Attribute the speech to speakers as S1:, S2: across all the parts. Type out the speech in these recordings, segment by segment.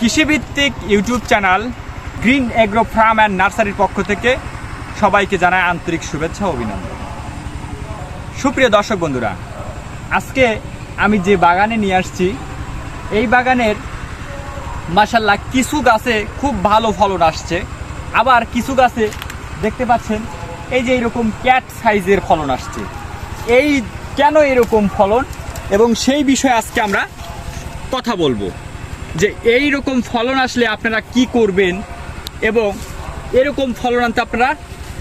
S1: কৃষিভিত্তিক YouTube channel green agro farm and নার্সারির পক্ষ থেকে সবাইকে জানায় আন্তরিক শুভেচ্ছা অভিনন্দন। সুপ্রিয় দর্শক বন্ধুরা, আজকে আমি যে বাগানে নিয়ে আসছি, এই বাগানের মাসাল্লাহ কিছু গাছে খুব ভালো ফলন আসছে। আবার কিছু গাছে দেখতে পাচ্ছেন, এই যে এরকম ক্যাট সাইজের ফলন আসছে। এই কেন এরকম ফলন? এবং সেই বিষয়ে আজকে আমরা কথা বলব যে এই রকম ফলন আসলে আপনারা কি করবেন এবং এরকম ফলন আনতে আপনারা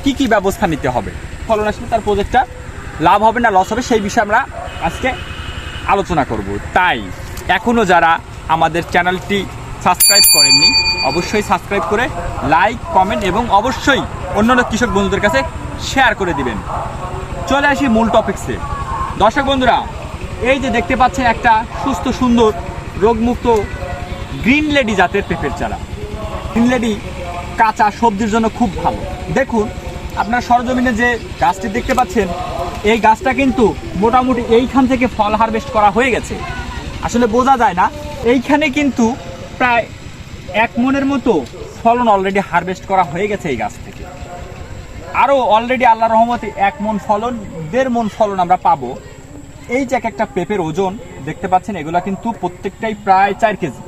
S1: কি কি ব্যবস্থা নিতে হবে? ফলন আসলে তার প্রজেক্টটা লাভ হবে না লস হবে, সেই বিষয়ে আমরা আজকে আলোচনা করব। তাই এখনও যারা আমাদের চ্যানেলটি সাবস্ক্রাইব করেননি, অবশ্যই সাবস্ক্রাইব করে লাইক কমেন্ট এবং অবশ্যই অন্যান্য কৃষক বন্ধুদের কাছে শেয়ার করে দিবেন। চলে আসি মূল টপিক্সে দর্শক বন্ধুরা, এই যে দেখতে পাচ্ছেন একটা সুস্থ, সুন্দর রোগমুক্ত গ্রিন লেডি জাতের পেঁপের চারা। গ্রিন লেডি কাঁচা সবজির জন্য খুব ভালো। দেখুন, আপনার সরজমিনে যে গাছটি দেখতে পাচ্ছেন, এই গাছটা কিন্তু মোটামুটি এইখান থেকে ফল হারভেস্ট করা হয়ে গেছে। আসলে বোঝা যায় না, এইখানে কিন্তু প্রায় এক মনের মতো ফলন অলরেডি হারভেস্ট করা হয়ে গেছে এই গাছ থেকে। আরও অলরেডি আল্লাহ রহমতে এক মন ফলন, দেড় মন ফলন আমরা পাবো। এই যে এক একটা পেঁপের ওজন, দেখতে পাচ্ছেন, এগুলা কিন্তু প্রত্যেকটাই প্রায় চার কেজি।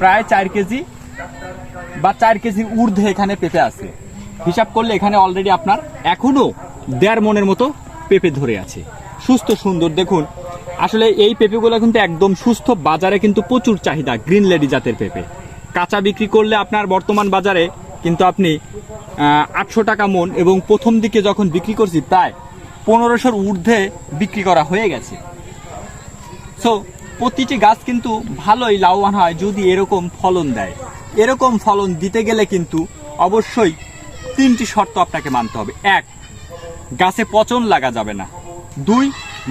S1: প্রায় চার কেজি বা চার কেজি ঊর্ধ্বে এখানে পেঁপে আছে। হিসাব করলে এখানে অলরেডি আপনার এখনও দেড় মনের মতো পেঁপে ধরে আছে। সুস্থ, সুন্দর, দেখুন। আসলে এই পেঁপেগুলো কিন্তু একদম সুস্থ বাজারে কিন্তু প্রচুর চাহিদা, গ্রিন লেডি জাতের পেঁপে। কাঁচা বিক্রি করলে আপনার বর্তমান বাজারে কিন্তু আপনি আটশো টাকা মন এবং প্রথম দিকে যখন বিক্রি করছি প্রায় পনেরোশোর ঊর্ধ্বে বিক্রি করা হয়ে গেছে। সো প্রতিটি গাছ কিন্তু ভালোই লাভবান হয় যদি এরকম ফলন দেয়। এরকম ফলন দিতে গেলে কিন্তু অবশ্যই তিনটি শর্ত আপনাকে মানতে হবে। এক, গাছে পচন লাগা যাবে না। দুই,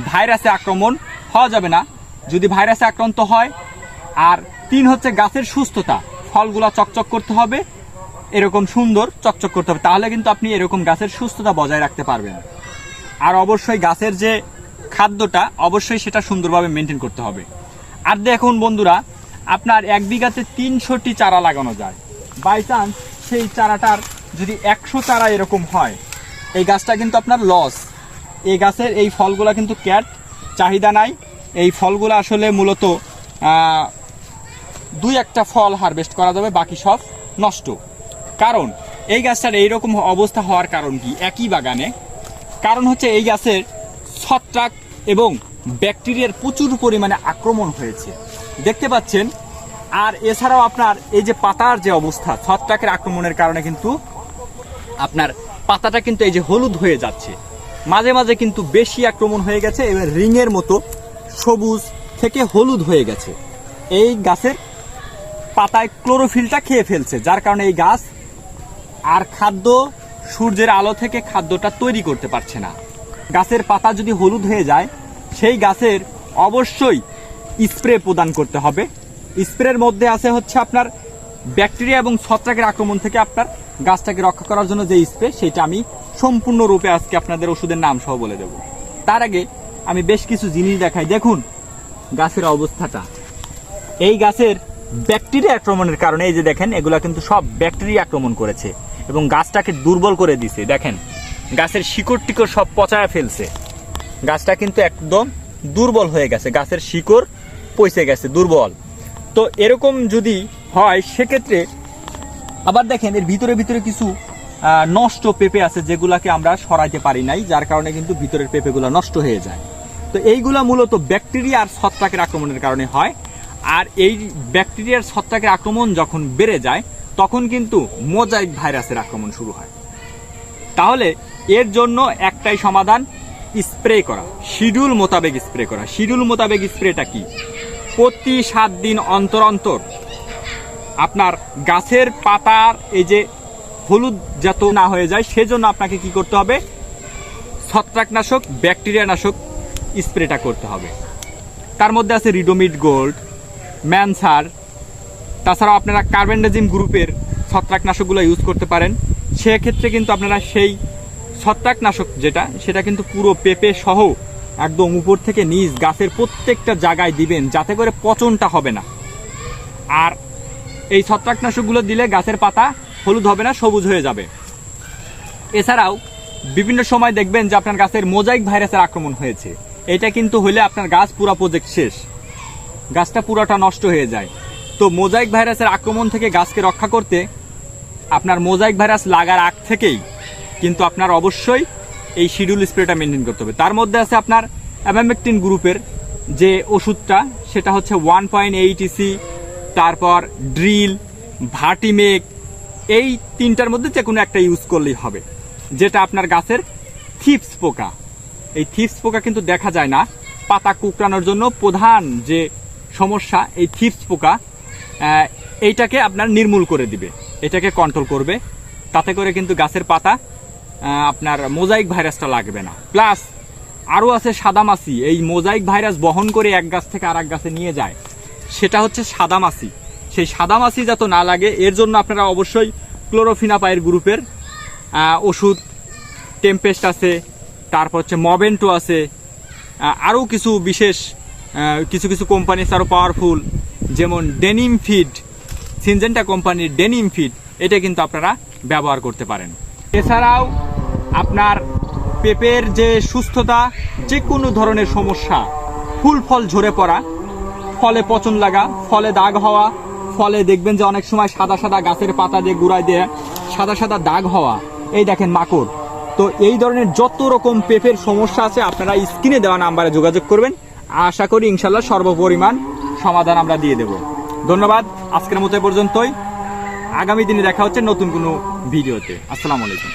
S1: ভাইরাসে আক্রমণ হওয়া যাবে না। যদি ভাইরাসে আক্রান্ত হয়, আর তিন হচ্ছে গাছের সুস্থতা, ফলগুলা চকচক করতে হবে, এরকম সুন্দর চকচক করতে হবে, তাহলে কিন্তু আপনি এরকম গাছের সুস্থতা বজায় রাখতে পারবেন। আর অবশ্যই গাছের যে খাদ্যটা, অবশ্যই সেটা সুন্দরভাবে মেনটেন করতে হবে। আর দেখুন বন্ধুরা, আপনার এক বিঘাতে তিনশোটি চারা লাগানো যায়। বাই চান্স সেই চারাটার যদি একশো চারা এরকম হয়, এই গাছটা কিন্তু আপনার লস এই গাছের এই ফলগুলা কিন্তু ক্যাট চাহিদা নাই। এই ফলগুলো আসলে মূলত দুই একটা ফল হারভেস্ট করা যাবে, বাকি সব নষ্ট। কারণ, এই গাছটার এইরকম অবস্থা হওয়ার কারণ কি? একই বাগানে কারণ হচ্ছে এই গাছের ছত্রাক এবং ব্যাকটেরিয়ার প্রচুর পরিমাণে আক্রমণ হয়েছে। দেখতে পাচ্ছেন? আর এছাড়াও আপনার এই যে পাতার যে অবস্থা, ছত্রাকের আক্রমণের কারণে কিন্তু আপনার পাতাটা কিন্তু এই যে হলুদ হয়ে যাচ্ছে। মাঝে মাঝে কিন্তু বেশি আক্রমণ হয়ে গেছে, এবার রিংয়ের মতো সবুজ থেকে হলুদ হয়ে গেছে। এই গাছের পাতায় ক্লোরোফিলটা খেয়ে ফেলছে, যার কারণে এই গাছ আর খাদ্য সূর্যের আলো থেকে খাদ্যটা তৈরি করতে পারছে না। গাছের পাতা যদি হলুদ হয়ে যায়, সেই গাছের অবশ্যই স্প্রে প্রদান করতে হবে। স্প্রের মধ্যে আছে হচ্ছে আপনার ব্যাকটেরিয়া এবং ছত্রাকের আক্রমণ থেকে আপনার গাছটাকে রক্ষা করার জন্য যে স্প্রে, সেটা আমি সম্পূর্ণরূপে আজকে আপনাদের ওষুধের নাম সহ বলে দেব। তার আগে আমি বেশ কিছু জিনিস দেখাই। দেখুন, গাছের অবস্থাটা। এই গাছের ব্যাকটেরিয়া আক্রমণের কারণে এই যে দেখেন, এগুলা কিন্তু সব ব্যাকটেরিয়া আক্রমণ করেছে। এবং গাছটাকে দুর্বল করে দিছে, দেখেন। গাছের শিকড় টিকড় সব পচায় ফেলছে। গাছটা কিন্তু একদম দুর্বল হয়ে গেছে, গাছের শিকড় পচে গেছে, দুর্বল। তো এরকম যদি হয়, সেক্ষেত্রে আবার দেখেন, এর ভিতরে ভিতরে কিছু নষ্ট পেঁপে আছে যেগুলাকে আমরা সরাইতে পারি নাই, যার কারণে কিন্তু ভিতরের পেঁপেগুলো নষ্ট হয়ে যায়। তো এইগুলা মূলত ব্যাকটেরিয়া আর ছত্রাকের আক্রমণের কারণে হয়। আর এই ব্যাকটেরিয়ার ছত্রাকের আক্রমণ যখন বেড়ে যায় তখন কিন্তু মোজাইক ভাইরাসের আক্রমণ শুরু হয়। তাহলে এর জন্য একটাই সমাধান, স্প্রে করা। শিডিউল মোতাবেক স্প্রে করা। শিডিউল মোতাবেক স্প্রেটা কি? প্রতি সাত দিন অন্তর অন্তর আপনার গাছের পাতার এই যে হলুদ যাতে না হয়ে যায়, সেজন্য আপনাকে কি করতে হবে? ছত্রাকনাশক ব্যাকটেরিয়া নাশক স্প্রেটা করতে হবে। তার মধ্যে আছে রিডোমিড গোল্ড, ম্যানসার তাছাড়াও আপনারা কার্বেন্ডাজিম গ্রুপের ছত্রাকনাশকগুলো ইউজ করতে পারেন। সেক্ষেত্রে কিন্তু আপনারা সেই ছত্রাকনাশক যেটা, সেটা কিন্তু পুরো পেঁপে সহ একদম উপর থেকে নিচ গাছের প্রত্যেকটা জায়গায় দিবেন, যাতে করে পচনটা হবে না। আর এই ছত্রাকনাশকগুলো দিলে গাছের পাতা হলুদ হবে না, সবুজ হয়ে যাবে। এছাড়াও বিভিন্ন সময় দেখবেন যে আপনার গাছের মোজাইক ভাইরাসের আক্রমণ হয়েছে। এটা কিন্তু হলে আপনার গাছ পুরা প্রজেক্ট শেষ। গাছটা পুরোটা নষ্ট হয়ে যায়। তো মোজাইক ভাইরাসের আক্রমণ থেকে গাছকে রক্ষা করতে আপনার মোজাইক ভাইরাস লাগার আগ থেকেই কিন্তু আপনার অবশ্যই এই শিডিউল স্প্রেটা মেনটেন করতে হবে। তার মধ্যে আছে আপনার অ্যামামেকটিন গ্রুপের যে ওষুধটা, সেটা হচ্ছে ওয়ান পয়েন্ট এইট ইসি তারপর ড্রিল, ভাটিমেক, এই তিনটার মধ্যে যে কোনো একটা ইউজ করলেই হবে। যেটা আপনার গাছের থিপস পোকা। এই থিপস পোকা কিন্তু দেখা যায় না। পাতা কুকরানোর জন্য প্রধান যে সমস্যা, এই থিপস পোকা এইটাকে আপনার নির্মূল করে দিবে। এটাকে কন্ট্রোল করবে। তাতে করে কিন্তু গাছের পাতা আপনার মোজাইক ভাইরাসটা লাগবে না। প্লাস আরও আছে সাদামাছি। এই মোজাইক ভাইরাস বহন করে এক গাছ থেকে আর গাছে নিয়ে যায়। সেটা হচ্ছে সাদামাছি। সেই সাদামাছি যাতে না লাগে, এর জন্য আপনারা অবশ্যই ক্লোরোফিনাপায়ের গ্রুপের ওষুধ টেম্পেস্ট আছে, তারপর হচ্ছে মবেন্টো আছে আরও কিছু বিশেষ কিছু কিছু কোম্পানি আরও পাওয়ারফুল যেমন ডেনিম ফিড সিনজেন্টা কোম্পানির ডেনিম ফিড এটা কিন্তু আপনারা ব্যবহার করতে পারেন। এছাড়াও আপনার পেপের যে সুস্থতা যে কোনো ধরনের সমস্যা, ফুল ফল ঝরে পড়া, ফলে পচন লাগা, ফলে দাগ হওয়া, ফলে দেখবেন যে অনেক সময় সাদা সাদা গাছের পাতা দিয়ে গুড়ায় দিয়ে সাদা সাদা দাগ হওয়া, এই দেখেন মাকড়। তো এই ধরনের যত রকম পেপের সমস্যা আছে, আপনারা স্ক্রিনে দেওয়া নাম্বারে যোগাযোগ করবেন। আশা করি ইনশাল্লাহ সর্বপরিমাণ সমাধান আমরা দিয়ে দেব। ধন্যবাদ, আজকের মতো পর্যন্তই। আগামী দিনে দেখা হচ্ছে নতুন কোনো ভিডিওতে। আসসালামু আলাইকুম।